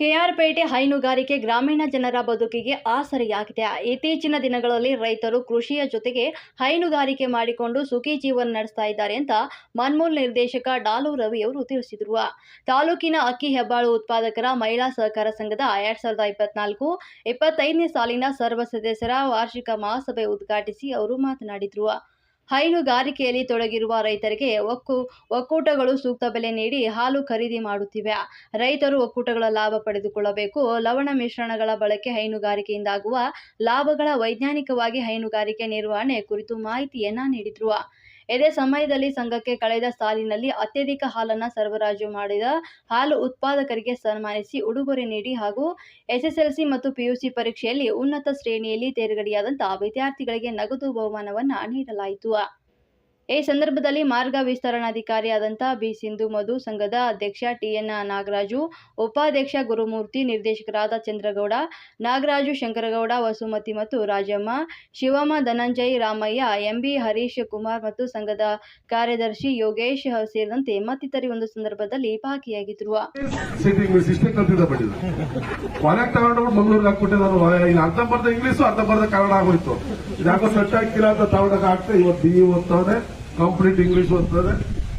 ಕೆಆರ್ಪೇಟೆ ಹೈನುಗಾರಿಕೆ ಗ್ರಾಮೀಣ ಜನರ ಬದುಕಿಗೆ ಆಸರೆಯಾಗಿದೆ. ಇತ್ತೀಚಿನ ದಿನಗಳಲ್ಲಿ ರೈತರು ಕೃಷಿಯ ಜೊತೆಗೆ ಹೈನುಗಾರಿಕೆ ಮಾಡಿಕೊಂಡು ಸುಖಿ ಜೀವನ ನಡೆಸ್ತಾ ಇದ್ದಾರೆ ಅಂತ ಮನ್ಮೂಲ್ ನಿರ್ದೇಶಕ ಡಾಲು ರವಿ ಅವರು ತಿಳಿಸಿದರು. ತಾಲೂಕಿನ ಅಕ್ಕಿ ಹೆಬ್ಬಾಳು ಉತ್ಪಾದಕರ ಮಹಿಳಾ ಸಹಕಾರ ಸಂಘದ ಎರಡ್ ಸಾವಿರದ ಇಪ್ಪತ್ನಾಲ್ಕು ಇಪ್ಪತ್ತೈದನೇ ಸಾಲಿನ ಸರ್ವ ಸದಸ್ಯರ ವಾರ್ಷಿಕ ಮಹಾಸಭೆ ಉದ್ಘಾಟಿಸಿ ಅವರು ಮಾತನಾಡಿದರು. ಹೈನುಗಾರಿಕೆಯಲ್ಲಿ ತೊಡಗಿರುವ ರೈತರಿಗೆ ಒಕ್ಕು, ಒಕ್ಕೂಟಗಳು ಸೂಕ್ತ ಬೆಲೆ ನೀಡಿ ಹಾಲು ಖರೀದಿ ಮಾಡುತ್ತಿವೆ. ರೈತರು ಒಕ್ಕೂಟಗಳ ಲಾಭ ಪಡೆದುಕೊಳ್ಳಬೇಕು. ಲವಣ ಮಿಶ್ರಣಗಳ ಬಳಕೆ ಹೈನುಗಾರಿಕೆಯಿಂದಾಗುವ ಲಾಭಗಳ ವೈಜ್ಞಾನಿಕವಾಗಿ ಹೈನುಗಾರಿಕೆ ನಿರ್ವಹಣೆ ಕುರಿತು ಮಾಹಿತಿಯನ್ನ ನೀಡಿದ್ರು. ಇದೇ ಸಮಯದಲ್ಲಿ ಸಂಘಕ್ಕೆ ಕಳೆದ ಸಾಲಿನಲ್ಲಿ ಅತ್ಯಧಿಕ ಹಾಲನ್ನು ಸರಬರಾಜು ಮಾಡಿದ ಹಾಲು ಉತ್ಪಾದಕರಿಗೆ ಸನ್ಮಾನಿಸಿ ಉಡುಗೊರೆ ನೀಡಿ ಹಾಗೂ ಎಸ್ಎಸ್ಎಲ್ಸಿ ಮತ್ತು ಪಿಯುಸಿ ಪರೀಕ್ಷೆಯಲ್ಲಿ ಉನ್ನತ ಶ್ರೇಣಿಯಲ್ಲಿ ತೇರ್ಗಡೆಯಾದಂತಹ ವಿದ್ಯಾರ್ಥಿಗಳಿಗೆ ನಗದು ಬಹುಮಾನವನ್ನು ನೀಡಲಾಯಿತು. ಈ ಸಂದರ್ಭದಲ್ಲಿ ಮಾರ್ಗ ವಿಸ್ತರಣಾಧಿಕಾರಿಯಾದಂಥ ಬಿ ಸಿಂಧು ಮಧು ಸಂಘದ ಅಧ್ಯಕ್ಷ ಟಿಎನ್ ನಾಗರಾಜು, ಉಪಾಧ್ಯಕ್ಷ ಗುರುಮೂರ್ತಿ ನಿರ್ದೇಶಕರಾದ ಚಂದ್ರಗೌಡ, ನಾಗರಾಜು ಶಂಕರಗೌಡ, ವಸುಮತಿ ಮತ್ತು ರಾಜಮ್ಮ, ಶಿವಮ್ಮ, ಧನಂಜಯ್, ರಾಮಯ್ಯ, ಎಂಬಿ ಹರೀಶ್ ಕುಮಾರ್ ಮತ್ತು ಸಂಘದ ಕಾರ್ಯದರ್ಶಿ ಯೋಗೇಶ್ ಸೇರಿದಂತೆ ಮತ್ತಿತರ ಒಂದು ಸಂದರ್ಭದಲ್ಲಿ ಅರ್ಧಂಬರ್ಧ ಇಂಗ್ಲೀಷು ಅರ್ಧಂಬರ್ಧ ಕನ್ನಡ ಆಗೋಯ್ತು. ಯಾಕೋ ಸೆಟ್ ಆಗ್ತಿಲ್ಲ ಅಂತ ತಗೊಂಡಾಗ ಆಗ್ತದೆ ಇವತ್ತು ಓದ್ತಾನೆ ಕಂಪ್ಲೀಟ್ ಇಂಗ್ಲಿಷ್ ಓದ್ತಾನೆ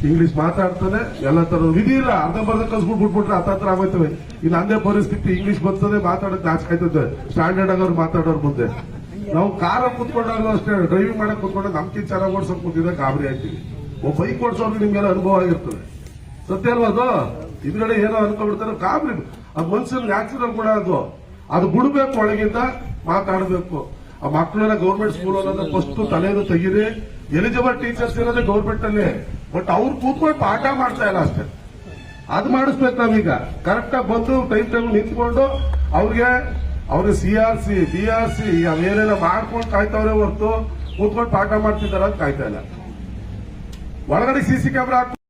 ಇಂಗ್ಲಿಷ್ ಮಾತಾಡ್ತಾನೆ ಎಲ್ಲ ತರ ವಿಧಿ ಇಲ್ಲ ಅರ್ಧಂಬರ್ಧ ಕಲ್ಸ್ಬಿಟ್ಟು ಬಿಟ್ಬಿಟ್ರೆ ಹತ್ತತ್ರ ಆಗೋಯ್ತವೆ. ಇಲ್ಲ ಅಂದೇ ಪರಿಸ್ಥಿತಿ ಇಂಗ್ಲಿಷ್ ಬರ್ತದೆ ಮಾತಾಡೋಕೆ ನಾಚಿಕೆ ಆಯ್ತದೆ ಸ್ಟ್ಯಾಂಡರ್ಡ್ ಆಗೋರು ಮಾತಾಡೋರ್ ಮುಂದೆ. ನಾವು ಕಾರ ಕುತ್ಕೊಂಡಾಗ ಅಷ್ಟೇ ಡ್ರೈವಿಂಗ್ ಮಾಡಕ್ ಕುತ್ಕೊಂಡಾಗ ನಮ್ಗೆ ಚೆನ್ನಾಗಿ ಓಡ್ಸಕ್ ಕೂತಿದ್ರೆ ಗಾಬರಿ ಆಗ್ತೀವಿ ಒಬ್ಬ ಬೈಕ್ ಓಡಿಸೋರ್ಗೆ ನಿಮ್ಗೆಲ್ಲ ಅನುಭವ ಆಗಿರ್ತದೆ. ಸತ್ಯ ಅಲ್ವಾ ಅದು? ಹಿಂದ್ಗಡೆ ಏನೋ ಅನ್ಕೊಂಡ್ಬಿಡ್ತಾರೆ, ಗಾಬರಿ. ಅದು ಮನ್ಸಿನ ನ್ಯಾಚುರಲ್ ಕೂಡ ಅದು. ಅದು ಬಿಡ್ಬೇಕು ಒಳಗಿಂದ, ಮಾತಾಡಬೇಕು. ಆ ಮಕ್ಕಳನ್ನ ಗೌರ್ಮೆಂಟ್ ಸ್ಕೂಲ್ ಅನ್ನೋದು ಫಸ್ಟ್ ತಲೆಯನ್ನು ತೆಗೀರಿ. ಎಲಿಜಿಬಲ್ ಟೀಚರ್ಸ್ ಇರೋದೇ ಗೌರ್ಮೆಂಟ್ ಅಲ್ಲಿ. ಬಟ್ ಅವ್ರು ಕೂತ್ಕೊಂಡು ಪಾಠ ಮಾಡ್ತಾ ಇಲ್ಲ ಅಷ್ಟೇ. ಅದು ಮಾಡಿಸ್ಬೇಕು ನಾವೀಗ. ಕರೆಕ್ಟ್ ಆಗಿ ಬಂದು ಟೈಮ್ ಟೈಮ್ ನಿಂತ್ಕೊಂಡು ಅವ್ರಿಗೆ ಅವ್ರಿಗೆ C R C B R C ಅವೇನೆಲ್ಲ ಮಾಡ್ಕೊಂಡು ಕಾಯ್ತಾವ್ರೆ ಹೊರತು ಕೂತ್ಕೊಂಡು ಪಾಠ ಮಾಡ್ತಿದ್ದಾರೆ ಅಂತ ಕಾಯ್ತಾ ಇಲ್ಲ. ಒಳಗಡೆ ಸಿ ಸಿ ಕ್ಯಾಮ್ರಾ